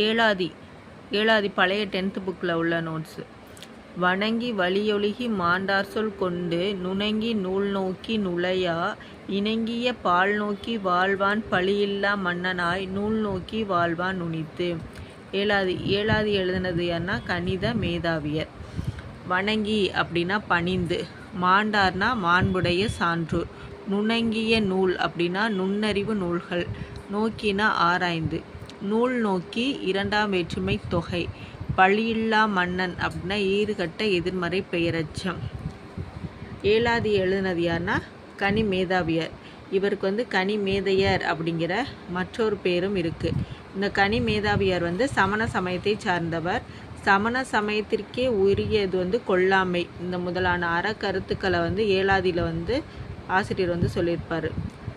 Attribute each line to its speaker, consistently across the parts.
Speaker 1: ஏழாதி ஏழாதி பழைய டென்த்து புக்கில் உள்ள நோட்ஸு வணங்கி வலியொழுகி மாண்டார் சொல் கொண்டு நுணங்கி நூல் நோக்கி நுழையா இணங்கிய பால் நோக்கி வாழ்வான் பழியில்லா மன்னனாய் நூல் நோக்கி வாழ்வான் நுனித்து ஏழாதி ஏழாதி எழுதுனது யாருன்னா கணித மேதாவியர். வணங்கி அப்படின்னா பணிந்து மாண்டார்னா மாண்புடைய சான்றோர். நுணங்கிய நூல் அப்படின்னா நுண்ணறிவு நூல்கள் நோக்கினா ஆராய்ந்து. நூல் நோக்கி இரண்டாம் வேற்றுமை தொகை. பழியில்லா மன்னன் அப்படின்னா ஈறுகட்ட எதிர்மறை பெயரச்சம். ஏழாதி எழுதினது யார்னா? கனி மேதாவியர். இவருக்கு வந்து கனி மேதையர் அப்படிங்கிற மற்றொரு பேரும் இருக்குது இந்த கனி மேதாவியர் வந்து சமண சமயத்தை சார்ந்தவர். சமண சமயத்திற்கே உரியது வந்து கொல்லாமை. இந்த முதலான அறக்கருத்துக்களை வந்து ஏழாதியில் வந்து ஆசிரியர் வந்து சொல்லியிருப்பார்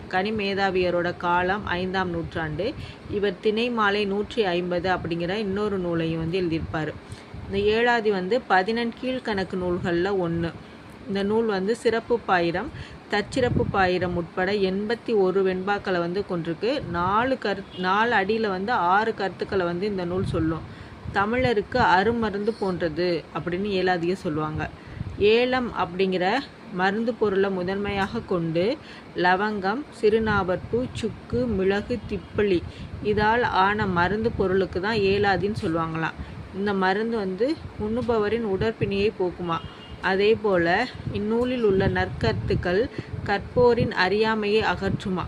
Speaker 1: கனி மேதாவியரோட காலம் ஐந்தாம் நூற்றாண்டு. இவர் திணை மாலை நூற்றி ஐம்பது அப்படிங்கிற இன்னொரு நூலையும் வந்து எழுதியிருப்பார். இந்த ஏழாதி வந்து பதினெண் கீழ்கணக்கு நூல்களில் ஒன்று இந்த நூல் வந்து சிறப்பு பாயிரம் தச்சிறப்பு பாயிரம் உட்பட எண்பத்தி ஒரு வெண்பாக்களை வந்து கொண்டிருக்கு. நாலு கரு நாலு அடியில் வந்து ஆறு கருத்துக்களை வந்து இந்த நூல் சொல்லும். தமிழருக்கு அருமருந்து போன்றது அப்படின்னு ஏழாதிய சொல்லுவாங்க. ஏலம் அப்படிங்கிற மருந்து பொருளை முதன்மையாக கொண்டு லவங்கம் சிறுநாவற்பூ சுக்கு மிளகு திப்பளி இதால் ஆன மருந்து பொருளுக்கு தான் ஏலாதின்னு சொல்லுவாங்களாம். இந்த மருந்து வந்து உண்ணுபவரின் உடற்பிணியை போக்குமா. அதே போல் இந்நூலில் உள்ள நற்கருத்துக்கள் கற்போரின் அறியாமையை அகற்றுமா.